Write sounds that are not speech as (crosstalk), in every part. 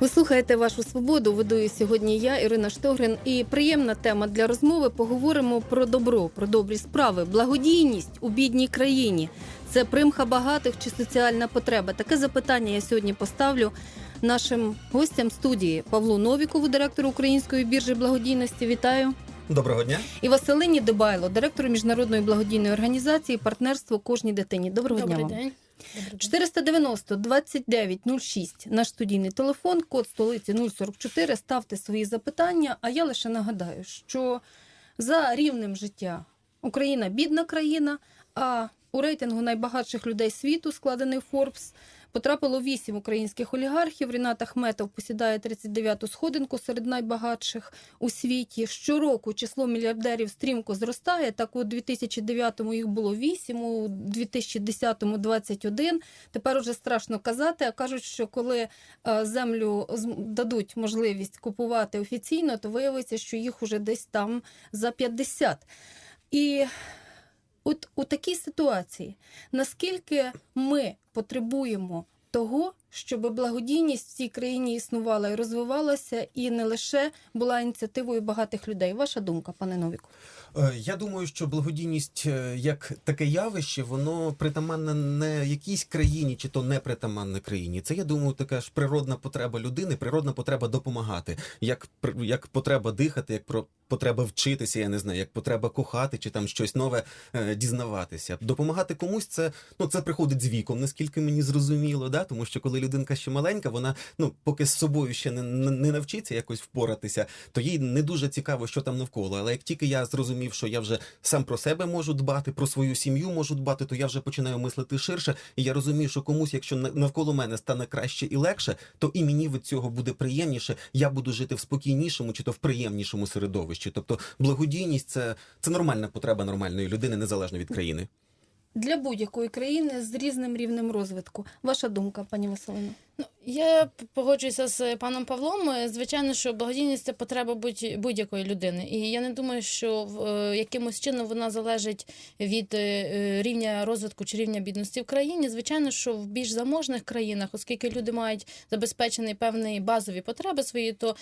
Ви слухаєте вашу свободу. Веду сьогодні я, Ірина Штогрин. І приємна тема для розмови. Поговоримо про добро, про добрі справи, благодійність у бідній країні. Це примха багатих чи соціальна потреба? Таке запитання я сьогодні поставлю нашим гостям студії Павлу Новікову, директору Української біржі благодійності. Вітаю. Доброго дня. І Василині Дебайло, директору міжнародної благодійної організації Партнерство кожній дитині. Доброго дня. Добрий. Добрий день. 490 29 06 наш студійний телефон, код столиці 044. Ставте свої запитання. А я лише нагадаю, що за рівнем життя Україна бідна країна, а у рейтингу найбагатших людей світу, складений Forbes, потрапило 8 українських олігархів. Рінат Ахметов посідає 39-ту сходинку серед найбагатших у світі. Щороку число мільярдерів стрімко зростає. Так у 2009-му їх було 8, у 2010-му 21. Тепер уже страшно казати. А кажуть, що коли е, землю дадуть можливість купувати офіційно, то виявиться, що їх уже десь там за 50. І от у такій ситуації, наскільки ми потребуємо того, щоб благодійність в цій країні існувала і розвивалася, і не лише була ініціативою багатих людей. Ваша думка, пане Новіку? Е, Я думаю, що благодійність е, як таке явище, воно притаманне не якійсь країні, чи то не притаманне країні. Це я думаю, така ж природна потреба людини, природна потреба допомагати, як як потреба дихати, як про потреба вчитися, я не знаю, як потреба кохати, чи там щось нове е, дізнаватися. Допомагати комусь це ну це приходить з віком, наскільки мені зрозуміло, да? тому що коли людинка ще маленька, вона ну поки з собою ще не, не, не навчиться якось впоратися, то їй не дуже цікаво, що там навколо. Але як тільки я зрозумів, що я вже сам про себе можу дбати, про свою сім'ю можу дбати, то я вже починаю мислити ширше, і я розумію, що комусь, якщо навколо мене стане краще і легше, то і мені від цього буде приємніше. Я буду жити в спокійнішому чи то в приємнішому середовищі. Тобто благодійність це, це нормальна потреба нормальної людини, незалежно від країни. Для будь-якої країни з різним рівнем розвитку. Ваша думка, пані Василино? Ну, я погоджуюся з паном Павлом. Е, Звичайно, що благодійність це потреба будь- будь-якої людини. І я не думаю, що в- е, якимось чином вона залежить від е, рівня розвитку чи рівня бідності в країні. Звичайно, що в більш заможних країнах, оскільки люди мають забезпечені певні базові потреби свої, то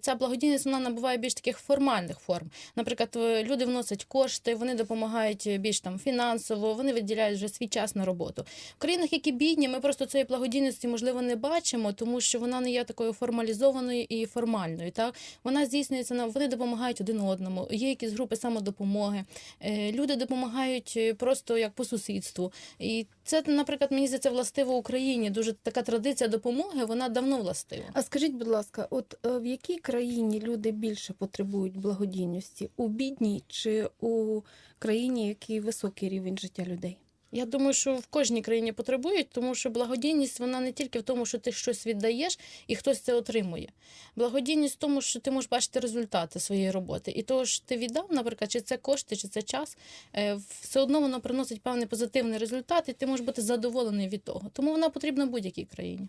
ця благодійність вона набуває більш таких формальних форм. Наприклад, люди вносять кошти, вони допомагають більш там фінансово, вони виділяють вже свій час на роботу. В країнах, які бідні, ми просто цієї благодійності можливо не бачимо, тому що вона не є такою формалізованою і формальною. Так вона здійснюється на вони допомагають один одному. Є якісь групи самодопомоги. Е, Люди допомагають е, просто як по сусідству. І це, наприклад, мені здається, властиво Україні. Дуже така традиція допомоги. Вона давно властива. А скажіть, будь ласка, от е, в якій країні люди більше потребують благодійності? У бідній чи у країні, який високий рівень життя людей? Я думаю, що в кожній країні потребують, тому що благодійність вона не тільки в тому, що ти щось віддаєш і хтось це отримує. Благодійність в тому, що ти можеш бачити результати своєї роботи. І того ж ти віддав, наприклад, чи це кошти, чи це час, е, все одно воно приносить певний позитивний результат, і ти можеш бути задоволений від того. Тому вона потрібна будь-якій країні.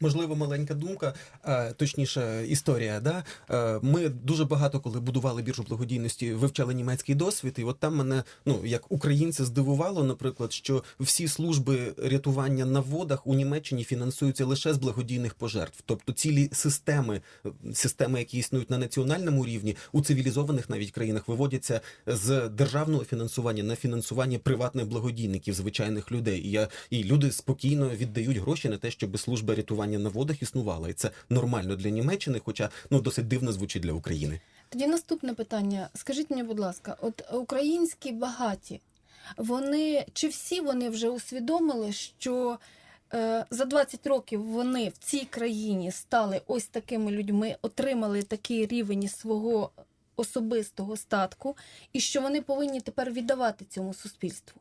Можливо, маленька думка, е, точніше, історія. Да? Е, Ми дуже багато, коли будували біржу благодійності, вивчали німецький досвід, і от там мене, ну як українця, здивувало, наприклад, що всі служби рятування на водах у Німеччині фінансуються лише з благодійних пожертв. Тобто цілі системи, системи, які існують на національному рівні, у цивілізованих навіть країнах виводяться з державного фінансування на фінансування приватних благодійників, звичайних людей. І я і люди спокійно віддають гроші на те, щоб служба рятування на водах існувала, і це нормально для Німеччини, хоча ну досить дивно звучить для України. Тоді наступне питання. Скажіть мені, будь ласка, от українські багаті, вони чи всі вони вже усвідомили, що е, за 20 років вони в цій країні стали ось такими людьми, отримали такий рівень свого особистого статку, і що вони повинні тепер віддавати цьому суспільству?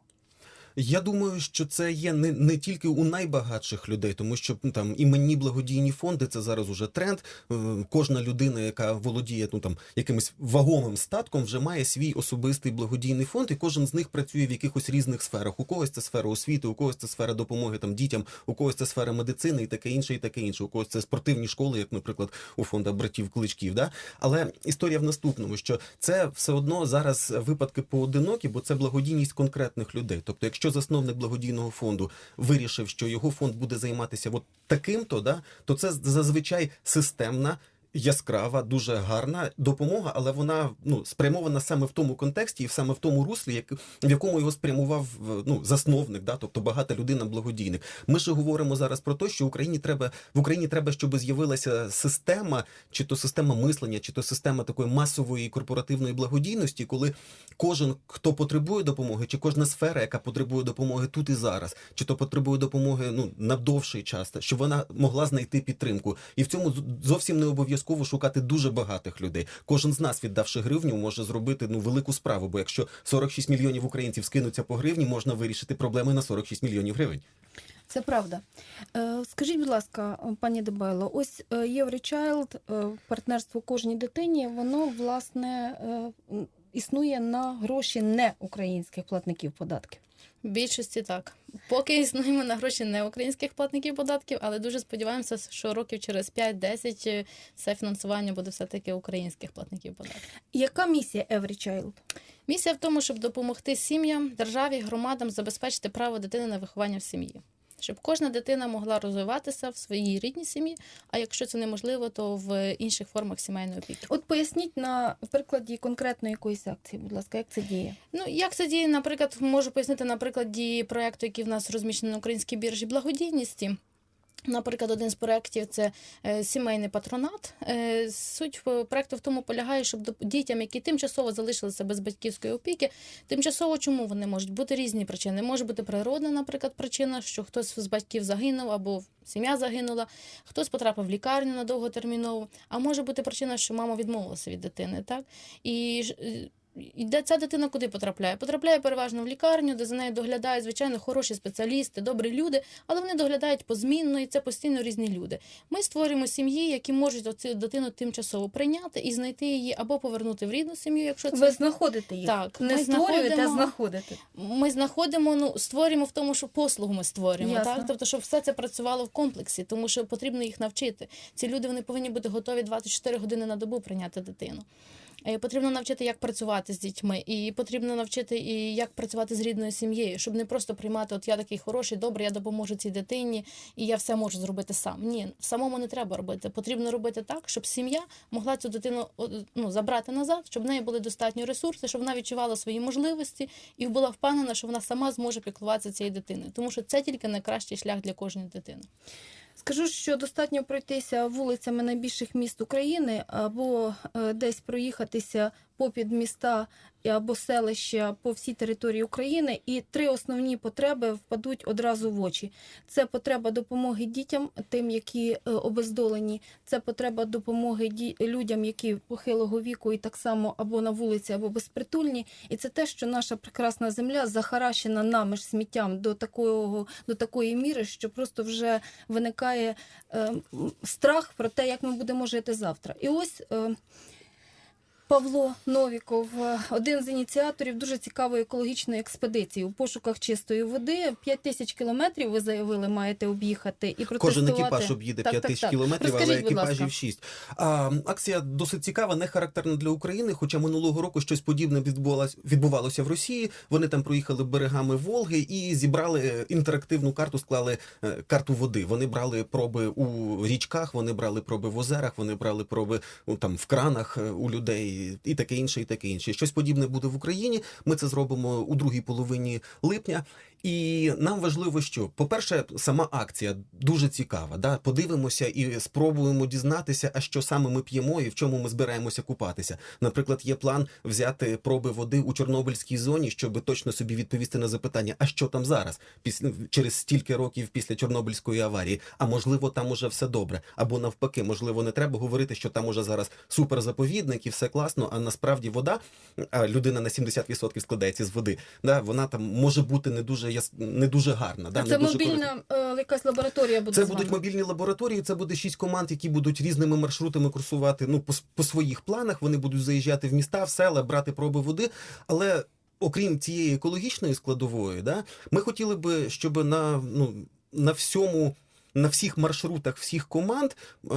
Я думаю, що це є не, не тільки у найбагатших людей, тому що ну, там іменні благодійні фонди це зараз уже тренд. Е, Кожна людина, яка володіє ну там якимось вагомим статком, вже має свій особистий благодійний фонд, і кожен з них працює в якихось різних сферах. У когось це сфера освіти, у когось це сфера допомоги там дітям, у когось це сфера медицини і таке інше, і таке інше. У когось це спортивні школи, як, наприклад, у фонда братів Кличків. Да? Але історія в наступному, що це все одно зараз випадки поодинокі, бо це благодійність конкретних людей. Тобто, якщо якщо засновник благодійного фонду вирішив, що його фонд буде займатися от таким-то, да, то це зазвичай системна. Яскрава, дуже гарна допомога, але вона ну спрямована саме в тому контексті і саме в тому руслі, як в якому його спрямував е, ну засновник, да, тобто багата людина благодійник. Ми ж говоримо зараз про те, що Україні треба в Україні треба, щоб з'явилася система, чи то система мислення, чи то система такої масової корпоративної благодійності, коли кожен, хто потребує допомоги, чи кожна сфера, яка потребує допомоги тут і зараз, чи то потребує допомоги ну на довший час, щоб вона могла знайти підтримку. І в цьому зовсім не обов'язково шукати дуже багатих людей. Кожен з нас, віддавши гривню, може зробити ну велику справу. Бо якщо 46 мільйонів українців скинуться по гривні, можна вирішити проблеми на 46 мільйонів гривень. Це правда. Е, Скажіть, будь ласка, пані Дебайло, ось е, е, партнерство кожній дитині, воно власне існує на гроші не українських платників податків. В більшості так. Поки існуємо на гроші не українських платників податків, але дуже сподіваємося, що років через 5-10 е, це фінансування буде все-таки українських платників податків. Яка місія Every Місія в тому, щоб допомогти сім'ям, державі, громадам забезпечити право дитини на виховання в сім'ї. Щоб кожна дитина могла розвиватися в своїй рідній сім'ї, а якщо це неможливо, то в інших формах сімейної опіки. От поясніть на прикладі конкретної якоїсь акції, будь ласка, як це діє? Ну як це діє, наприклад, можу пояснити на прикладі проекту, який в нас розміщений на українській біржі благодійності. Наприклад, один з проєктів це е, сімейний патронат. Е, Суть е, проекту в тому полягає, щоб дітям, які тимчасово залишилися без батьківської опіки, тимчасово чому вони можуть бути різні причини. Може бути природна, наприклад, причина, що хтось з батьків загинув або сім'я загинула, хтось потрапив в лікарню на довготермінову, а може бути причина, що мама відмовилася від дитини. Так і ж, е, і де ця дитина куди потрапляє? Потрапляє переважно в лікарню, де за нею доглядають, звичайно, хороші спеціалісти, добрі люди, але вони доглядають позмінно, і це постійно різні люди. Ми створюємо сім'ї, які можуть цю дитину тимчасово прийняти і знайти її або повернути в рідну сім'ю, якщо це Ви знаходите їх? Так, не ми створюєте, а знаходите. ми знаходимо, ну створюємо в тому, що послугу ми створюємо, Ясно. так тобто, щоб все це працювало в комплексі, тому що потрібно їх навчити. Ці люди вони повинні бути готові 24 години на добу прийняти дитину. Е, Потрібно навчити, як працювати з дітьми, і потрібно навчити і як працювати з рідною сім'єю, щоб не просто приймати, от я такий хороший, добрий, я допоможу цій дитині, і я все можу зробити сам. Ні, самому не треба робити. Потрібно робити так, щоб сім'я могла цю дитину ну, забрати назад, щоб в неї були достатні ресурси, щоб вона відчувала свої можливості і була впевнена, що вона сама зможе піклуватися цією дитиною, тому що це тільки найкращий шлях для кожної дитини. Скажу, що достатньо пройтися вулицями найбільших міст України або е, десь проїхатися попід міста або селища по всій території України, і три основні потреби впадуть одразу в очі: це потреба допомоги дітям, тим, які е, обездолені, це потреба допомоги людям, які похилого віку, і так само або на вулиці, або безпритульні. І це те, що наша прекрасна земля захаращена нами ж сміттям до такого до такої міри, що просто вже виникає е, страх про те, як ми будемо жити завтра. І ось. Е, Павло Новіков, е, один з ініціаторів дуже цікавої екологічної експедиції у пошуках чистої води. 5 тисяч кілометрів ви заявили, маєте об'їхати і Кожен протестувати. екіпаж об'їде 5 тисяч так. кілометрів, але Розкажіть, ласка. екіпажів 6. А, акція досить цікава, не характерна для України, хоча минулого року щось подібне відбувалося, відбувалося в Росії. Вони там проїхали берегами Волги і зібрали е, інтерактивну карту, склали е, карту води. Вони брали проби у річках, вони брали проби в озерах, вони брали проби ну, там в кранах у людей і таке інше, і таке інше. Щось подібне буде в Україні. Ми це зробимо у другій половині липня. І нам важливо, що, по-перше, сама акція дуже цікава. Да? Подивимося і спробуємо дізнатися, а що саме ми п'ємо і в чому ми збираємося купатися. Наприклад, є план взяти проби води у Чорнобильській зоні, щоб точно собі відповісти на запитання, а що там зараз, після через стільки років після Чорнобильської аварії. А можливо, там уже все добре. Або навпаки, можливо, не треба говорити, що там уже зараз суперзаповідник і все класно. А насправді вода, а людина на 70% складається з води. Да? Вона там може бути не дуже яс... не дуже гарна. Да? А не це дуже мобільна е, якась лабораторія буде Це будуть мобільні лабораторії, це буде шість команд, які будуть різними маршрутами курсувати ну, по, по своїх планах. Вони будуть заїжджати в міста, в села, брати проби води. Але окрім цієї екологічної складової, да, ми хотіли би, щоб на, ну, на всьому. На всіх маршрутах всіх команд е,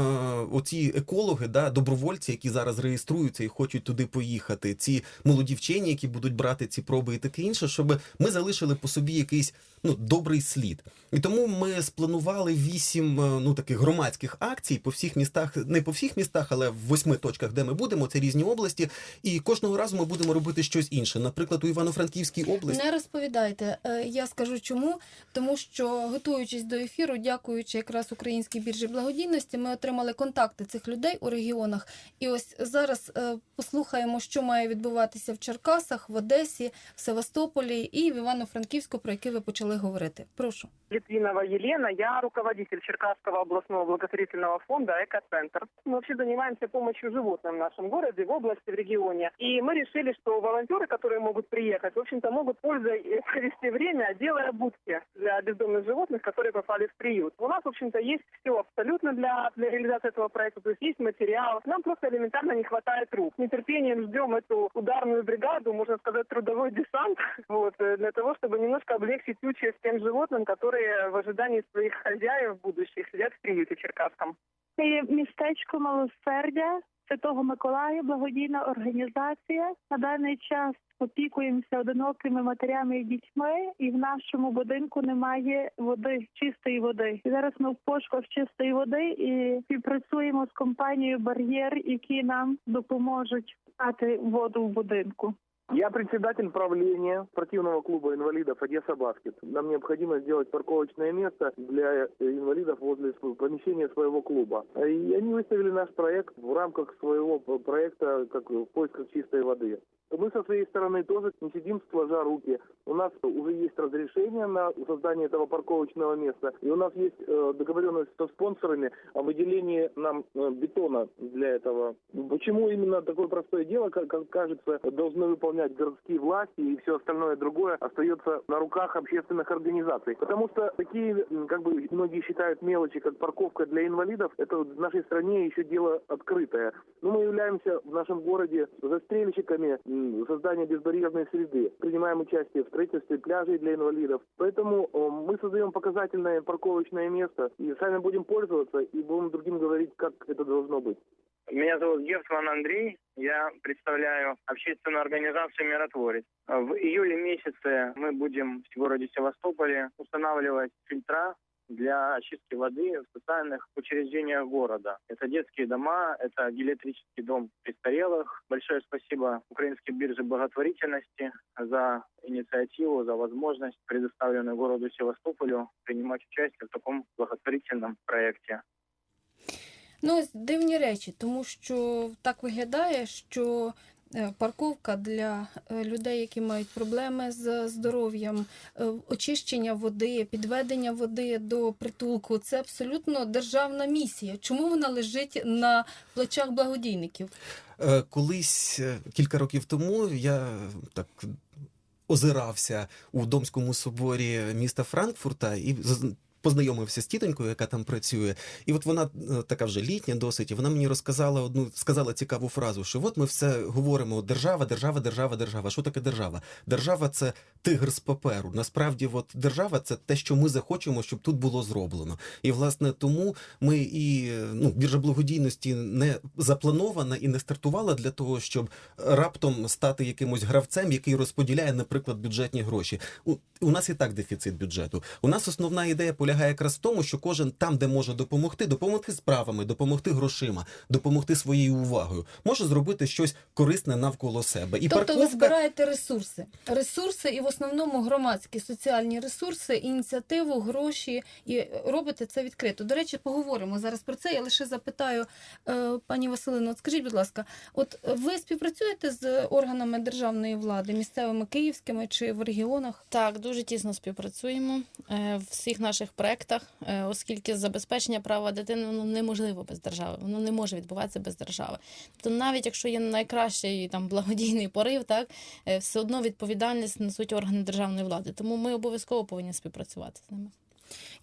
оці екологи, да, добровольці, які зараз реєструються і хочуть туди поїхати, ці молоді вчені, які будуть брати ці проби і таке інше, щоб ми залишили по собі якийсь ну, добрий слід. І тому ми спланували вісім е, ну, таких громадських акцій по всіх містах, не по всіх містах, але в восьми точках, де ми будемо, це різні області. І кожного разу ми будемо робити щось інше. Наприклад, у Івано-Франківській області. Не розповідайте. Е, Я скажу чому. Тому що готуючись до ефіру, дякуючи якраз українській біржі благодійності, ми отримали контакти цих людей у регіонах. І ось зараз е, послухаємо, що має відбуватися в Черкасах, в Одесі, в Севастополі і в Івано-Франківську, про яке ви почали говорити. Прошу. Литвинова Елена, я руководитель Черкасского областного благотворительного фонда «Экоцентр». Мы вообще занимаемся помощью животным в нашем городе, в области, в регионе. И мы решили, что волонтеры, которые могут приехать, в общем-то, могут пользой э, провести время, делая будки для бездомных животных, которые попали в приют. У нас, в общем-то, есть все абсолютно для, для реализации этого проекта. То есть есть материал. Нам просто элементарно не хватает рук. С нетерпением ждем эту ударную бригаду, можно сказать, трудовой десант, (laughs) вот, э, для того, чтобы немножко облегчить участь тем животным, которые в ожидании своих хозяев будущих сидят в приюте черкасском. Містечко милосердя Святого Миколая, благодійна організація. На даний час опікуємося одинокими матерями і дітьми, і в нашому будинку немає води, чистої води. І зараз ми в пошуках чистої води і співпрацюємо з компанією Бар'єр, які нам допоможуть дати воду в будинку. Я председатель правления спортивного клуба инвалидов «Одесса Баскет». Нам необходимо сделать парковочное место для э, инвалидов возле помещения своего клуба. И они выставили наш проект в рамках своего проекта как в поисках чистой воды. Мы со своей стороны тоже не сидим сложа руки. У нас уже есть разрешение на создание этого парковочного места. И у нас есть э, договоренность со спонсорами о выделении нам э, бетона для этого. Почему именно такое простое дело, как, как кажется, должны выполнять городские власти и все остальное другое остается на руках общественных организаций? Потому что такие, как бы многие считают мелочи, как парковка для инвалидов, это в нашей стране еще дело открытое. Но мы являемся в нашем городе застрельщиками создания безбарьерной среды. Принимаем участие в строительстве пляжей для инвалидов. Поэтому э, мы создаем показательное парковочное место и сами будем пользоваться и будем другим говорить, как это должно быть. Меня зовут Герцман Андрей. Я представляю общественную организацию «Миротворец». В июле месяце мы будем в городе Севастополе устанавливать фильтра для очистки воды в социальных учреждениях города. Это детские дома, это диэлектрический дом престарелых. Большое спасибо Украинской бирже благотворительности за инициативу, за возможность, предоставленную городу Севастополю, принимать участие в таком благотворительном проекте. Ну, ось дивні речі, тому що так виглядає, що е, парковка для е, людей, які мають проблеми з здоров'ям, е, очищення води, підведення води до притулку це абсолютно державна місія. Чому вона лежить на плечах благодійників? Е, Колись е, кілька років тому я е, так озирався у Домському соборі міста Франкфурта і познайомився з тітонькою, яка там працює. І от вона е, така вже літня досить, і вона мені розказала одну, сказала цікаву фразу, що от ми все говоримо: держава, держава, держава, держава. Що таке держава? Держава це тигр з паперу. Насправді, от держава це те, що ми захочемо, щоб тут було зроблено. І власне тому ми і ну, біржа благодійності не запланована і не стартувала для того, щоб раптом стати якимось гравцем, який розподіляє, наприклад, бюджетні гроші. У, у нас і так дефіцит бюджету. У нас основна ідея полягає якраз в тому, що кожен там, де може допомогти, допомогти справами, допомогти грошима, допомогти своєю увагою, може зробити щось корисне навколо себе. І тобто ви збираєте ресурси, ресурси і в основному громадські соціальні ресурси, ініціативу, гроші і робите це відкрито. До речі, поговоримо зараз про це. Я лише запитаю е, пані Василино, от скажіть, будь ласка, от ви співпрацюєте з органами державної влади, місцевими київськими чи в регіонах? Так, дуже тісно співпрацюємо е, в всіх наших проектах, е, оскільки забезпечення права дитини воно неможливо без держави, воно не може відбуватися без держави. Тобто, навіть якщо є найкращий там благодійний порив, так е, все одно відповідальність несуть органи державної влади. Тому ми обов'язково повинні співпрацювати з ними.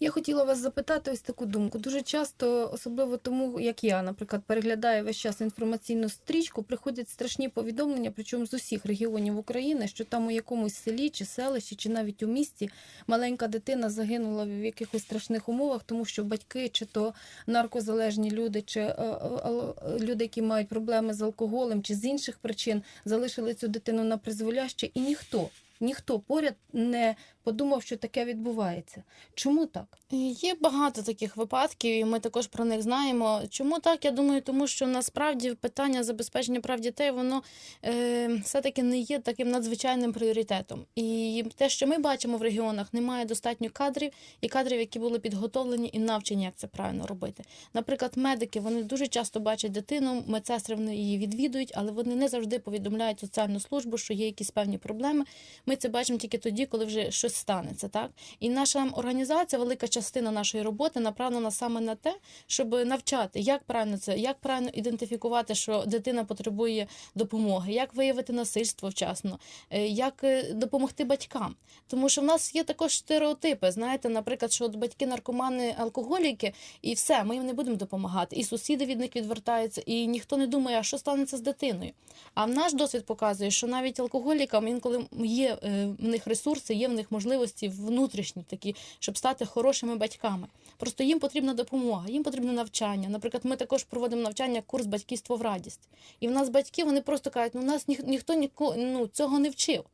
Я хотіла вас запитати ось таку думку. Дуже часто, особливо тому, як я, наприклад, переглядаю весь час інформаційну стрічку, приходять страшні повідомлення, причому з усіх регіонів України, що там у якомусь селі чи селищі, чи навіть у місті маленька дитина загинула в якихось страшних умовах, тому що батьки, чи то наркозалежні люди, чи е, е, е, люди, які мають проблеми з алкоголем, чи з інших причин, залишили цю дитину на призволяще, і ніхто. Ніхто поряд не подумав, що таке відбувається. Чому так? Є багато таких випадків, і ми також про них знаємо. Чому так? Я думаю, тому що насправді питання забезпечення прав дітей воно е, все-таки не є таким надзвичайним пріоритетом. І те, що ми бачимо в регіонах, немає достатньо кадрів і кадрів, які були підготовлені і навчені, як це правильно робити. Наприклад, медики вони дуже часто бачать дитину, медсестри вони її відвідують, але вони не завжди повідомляють соціальну службу, що є якісь певні проблеми. Ми це бачимо тільки тоді, коли вже щось станеться. Так і наша організація, велика частина нашої роботи направлена саме на те, щоб навчати, як правильно це, як правильно ідентифікувати, що дитина потребує допомоги, як виявити насильство вчасно, е, як е, допомогти батькам. Тому що в нас є також стереотипи. Знаєте, наприклад, що от батьки наркомани, алкоголіки, і все, ми їм не будемо допомагати. І сусіди від них відвертаються, і ніхто не думає, а що станеться з дитиною. А наш досвід показує, що навіть алкоголікам інколи є е, в них ресурси, є в них можливості внутрішні такі, щоб стати хорошими батьками. Просто їм потрібна допомога, їм потрібне навчання. Наприклад, ми також проводимо навчання курс батьківство в радість. І в нас батьки вони просто кажуть, ну нас ніх, ніхто ніко, ну, цього не вчив.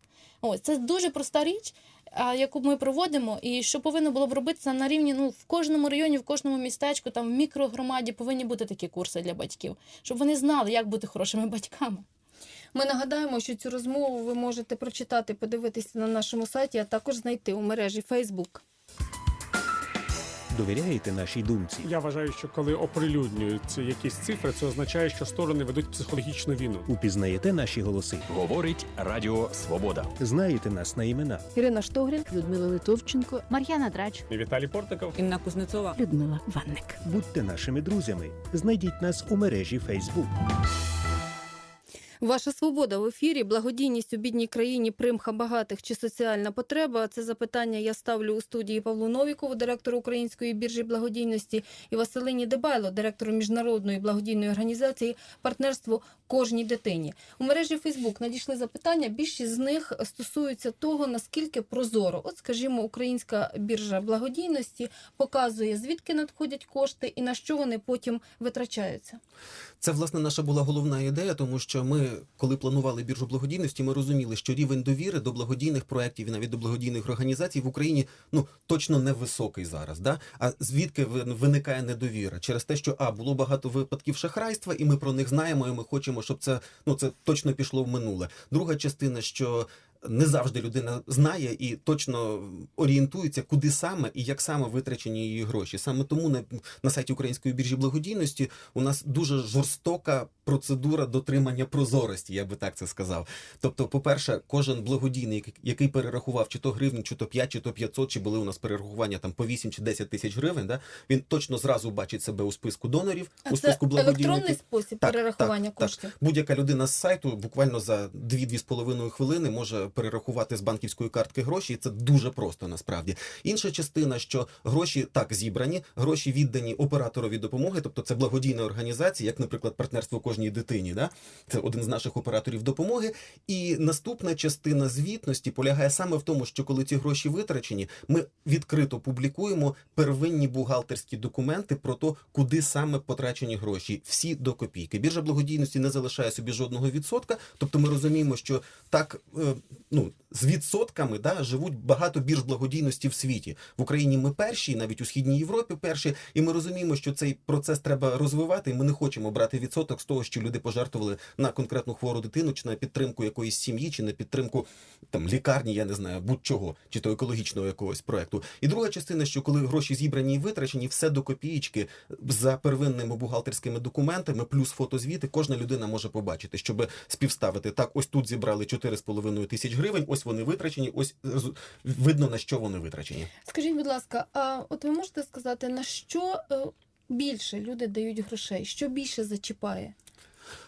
Ось це дуже проста річ, яку ми проводимо, і що повинно було б робитися на рівні ну в кожному районі, в кожному містечку, там в мікрогромаді повинні бути такі курси для батьків, щоб вони знали, як бути хорошими батьками. Ми нагадаємо, що цю розмову ви можете прочитати, подивитися на нашому сайті, а також знайти у мережі Facebook. Довіряєте нашій думці? Я вважаю, що коли оприлюднюються якісь цифри, це означає, що сторони ведуть психологічну війну. Упізнаєте наші голоси? Говорить Радіо Свобода. Знаєте нас на імена? Ірина Штогрін. Людмила Литовченко, Мар'яна Драч, І Віталій Портников. Інна Кузнецова, Людмила Ванник. Будьте нашими друзями. Знайдіть нас у мережі Facebook. Ваша свобода в ефірі, благодійність у бідній країні, примха багатих чи соціальна потреба. Це запитання я ставлю у студії Павлу Новікову, директору Української біржі благодійності, і Василині Дебайло, директору міжнародної благодійної організації партнерство кожній дитині. У мережі Фейсбук надійшли запитання. Більшість з них стосуються того, наскільки прозоро, от скажімо, Українська біржа благодійності показує, звідки надходять кошти і на що вони потім витрачаються. Це власне наша була головна ідея, тому що ми, коли планували біржу благодійності, ми розуміли, що рівень довіри до благодійних проєктів і навіть до благодійних організацій в Україні ну точно не високий зараз. Да? А звідки ви- виникає недовіра? Через те, що а було багато випадків шахрайства, і ми про них знаємо, і ми хочемо, щоб це ну це точно пішло в минуле. Друга частина, що не завжди людина знає і точно орієнтується, куди саме і як саме витрачені її гроші. Саме тому на, на сайті Української біржі благодійності у нас дуже жорстока процедура дотримання прозорості, я би так це сказав. Тобто, по-перше, кожен благодійний, який- перерахував чи то гривню, чи то 5, чи то 500, чи були у нас перерахування там по 8 чи 10 тисяч гривень, да, він точно зразу бачить себе у списку донорів, А у це списку благодійників. електронний спосіб Так, перерахування так, так. Будь-яка людина з сайту буквально за 2-2,5 хвилини може перерахувати з банківської картки гроші, і це дуже просто насправді. Інша частина, що гроші так зібрані, гроші віддані операторові допомоги, тобто це благодійна організація, як, наприклад, партнерство кожній дитині. Да? Це один з наших операторів допомоги. І наступна частина звітності полягає саме в тому, що коли ці гроші витрачені, ми відкрито публікуємо первинні бухгалтерські документи про те, куди саме потрачені гроші, всі до копійки. Біржа благодійності не залишає собі жодного відсотка. Тобто ми розуміємо, що так е, ну з відсотками да, живуть багато бірж благодійності в світі. В Україні ми перші, навіть у східній Європі перші, і ми розуміємо, що цей процес треба розвивати. І ми не хочемо брати відсоток з того, що люди пожертвували на конкретну хвору дитину, чи на підтримку якоїсь сім'ї, чи на підтримку там лікарні, я не знаю, будь-чого, чи то екологічного якогось проекту. І друга частина, що коли гроші зібрані і витрачені, все до копієчки за первинними бухгалтерськими документами, плюс фотозвіти, кожна людина може побачити, щоб співставити так. Ось тут зібрали 4,5 тисяч гривень. Ось вони витрачені. Ось видно на що вони витрачені. Скажіть, будь ласка, а от ви можете сказати, на що е, більше люди дають грошей? Що більше зачіпає?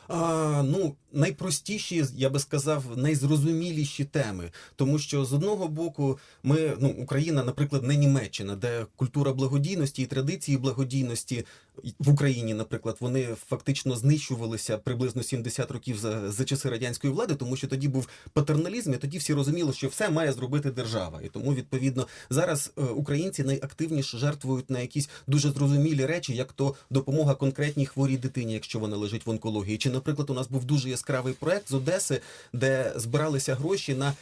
А, ну, найпростіші, я би сказав, найзрозуміліші теми. Тому що з одного боку, ми, ну, Україна, наприклад, не Німеччина, де культура благодійності і традиції благодійності в Україні, наприклад, вони фактично знищувалися приблизно 70 років за, за часи радянської влади, тому що тоді був патерналізм, і тоді всі розуміли, що все має зробити держава. І тому, відповідно, зараз е, українці найактивніше жертвують на якісь дуже зрозумілі речі, як то допомога конкретній хворій дитині, якщо вона лежить в онкології. Чи, наприклад, у нас був дуже яскравий проект з Одеси, де збиралися гроші на.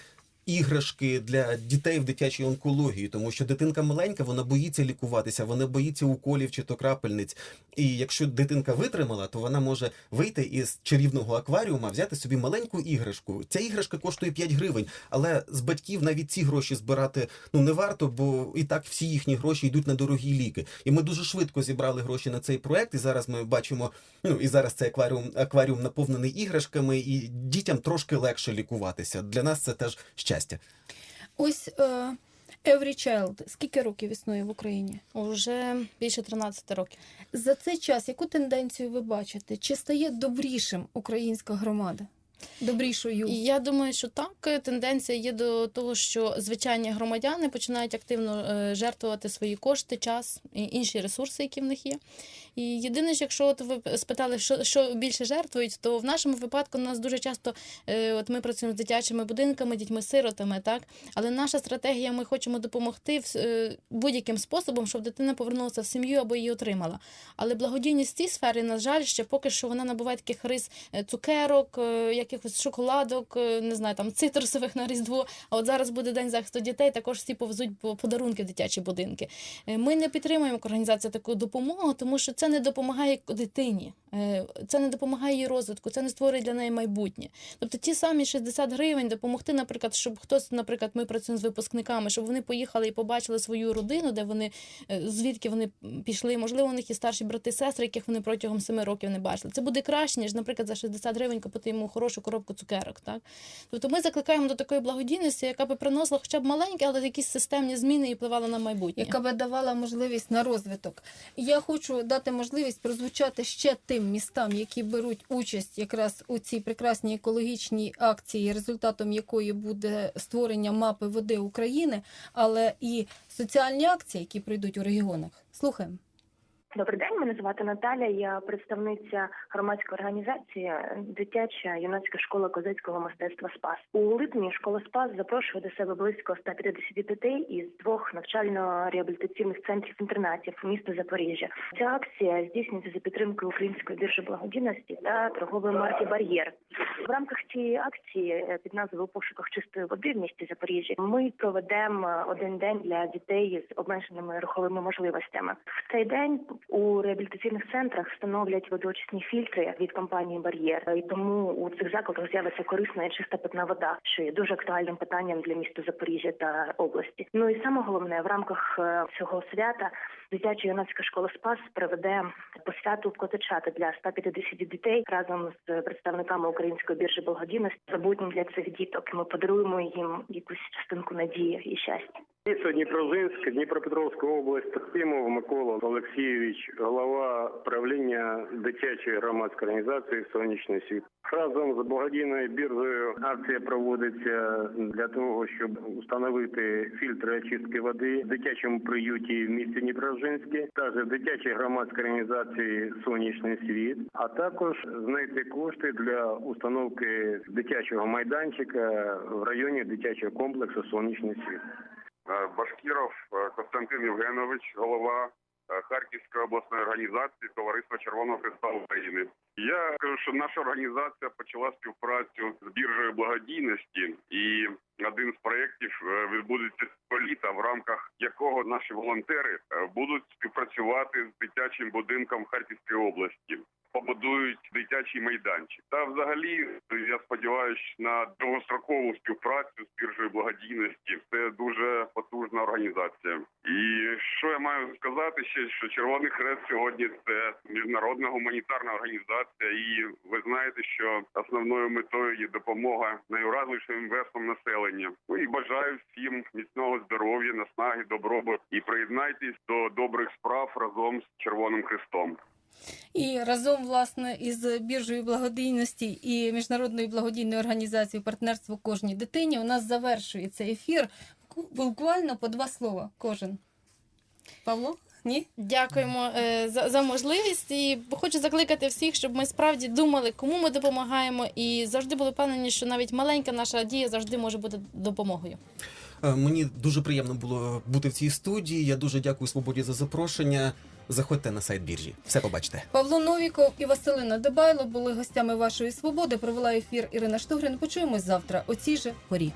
Іграшки для дітей в дитячій онкології, тому що дитинка маленька, вона боїться лікуватися, вона боїться уколів чи то крапельниць. І якщо дитинка витримала, то вона може вийти із чарівного акваріума, взяти собі маленьку іграшку. Ця іграшка коштує 5 гривень, але з батьків навіть ці гроші збирати ну не варто, бо і так всі їхні гроші йдуть на дорогі ліки. І ми дуже швидко зібрали гроші на цей проект. І зараз ми бачимо, ну і зараз цей акваріум акваріум наповнений іграшками, і дітям трошки легше лікуватися. Для нас це теж щастя. Ось е, Every Child скільки років існує в Україні? Уже більше 13 років. За цей час яку тенденцію ви бачите? Чи стає добрішим українська громада? Добрішою? І я думаю, що так тенденція є до того, що звичайні громадяни починають активно е, жертвувати свої кошти, час і інші ресурси, які в них є. І єдине, ж, якщо от ви спитали, що, що більше жертвують, то в нашому випадку у нас дуже часто е, от ми працюємо з дитячими будинками, дітьми-сиротами, так але наша стратегія, ми хочемо допомогти е, будь-яким способом, щоб дитина повернулася в сім'ю або її отримала. Але благодійність в цій сфері, на жаль, ще поки що вона набуває таких рис е, цукерок, якихось шоколадок, не знаю, там цитрусових на різдво. А от зараз буде день захисту дітей. Також всі повезуть подарунки в дитячі будинки. Ми не підтримуємо як таку допомогу, тому що це не допомагає дитині, е, це не допомагає її розвитку, це не створює для неї майбутнє. Тобто ті самі 60 гривень допомогти, наприклад, щоб хтось, наприклад, ми працюємо з випускниками, щоб вони поїхали і побачили свою родину, де вони е, звідки вони пішли. Можливо, у них є старші брати, сестри, яких вони протягом 7 років не бачили. Це буде краще, ніж, наприклад, за 60 гривень купити йому хорошу коробку цукерок. Так? Тобто ми закликаємо до такої благодійності, яка би приносила хоча б маленькі, але якісь системні зміни і впливала на майбутнє. яка би давала можливість на розвиток. Я хочу дати можливість прозвучати ще тим містам, які беруть участь якраз у цій прекрасній екологічній акції, результатом якої буде створення мапи води України, але і соціальні акції, які пройдуть у регіонах. Слухаємо. Добрий день, мене звати Наталя. Я представниця громадської організації дитяча юнацька школа козацького мистецтва Спас. У липні школа Спас запрошує до себе близько 150 дітей із двох навчально-реабілітаційних центрів інтернатів міста Запоріжжя. Ця акція здійснюється за підтримкою української біржі благодійності та торгової марки Бар'єр. В рамках цієї акції е, під назвою пошуках чистої води в місті Запоріжжя ми проведемо е, один день для дітей з обмеженими руховими можливостями. В цей день у реабілітаційних центрах встановлять водоочисні фільтри від компанії Бар'єр, і тому у цих закладах з'явиться корисна і чиста питна вода, що є дуже актуальним питанням для міста Запоріжжя та області. Ну і саме головне в рамках е, цього свята дитяча юнацька школа Спас проведе посвяту в Коточата для 150 дітей разом з представниками української біржі благодійності майбутнім для цих діток. Ми подаруємо їм якусь частинку надії і щастя. Місто Дніпрозинськ, Дніпропетровська область, Трофімов Микола Олексійович, голова правління дитячої громадської організації Сонячний світ. Разом з благодійною біржею акція проводиться для того, щоб установити фільтри очистки води в дитячому приюті в місті Дніпрожинське, також в дитячій громадській організації Сонячний світ, а також знайти кошти для установки дитячого майданчика в районі дитячого комплексу Сонячний світ. Башкіров е, Константин Євгенович, голова е, Харківської обласної організації Товариства Червоного Христа України. Я кажу, що наша організація почала співпрацю з біржею благодійності, і один з проєктів е, відбудеться літа, в рамках якого наші волонтери е, будуть співпрацювати з дитячим будинком Харківської області. Побудують дитячий майданчик. Та взагалі я сподіваюся на довгострокову співпрацю з біржею благодійності. Це дуже потужна організація. І що я маю сказати ще, що Червоний Хрест сьогодні це міжнародна гуманітарна організація, і ви знаєте, що основною метою є допомога найуразливішим верствам населення. Ну і бажаю всім міцного здоров'я, наснаги, добробут і приєднайтесь до добрих справ разом з Червоним Хрестом. І разом, власне, із біржею благодійності і міжнародною благодійною організацією партнерство кожній дитині у нас завершується ефір. Буквально по два слова кожен. Павло? Ні? Дякуємо е, за, за можливість і хочу закликати всіх, щоб ми справді думали, кому ми допомагаємо, і завжди були впевнені, що навіть маленька наша дія завжди може бути допомогою. Е, Мені дуже приємно було бути в цій студії. Я дуже дякую Свободі за запрошення. Заходьте на сайт біржі. Все побачите. Павло Новіков і Василина Дебайло були гостями вашої свободи. Провела ефір Ірина Штугрин. Почуємось завтра о цій же порі.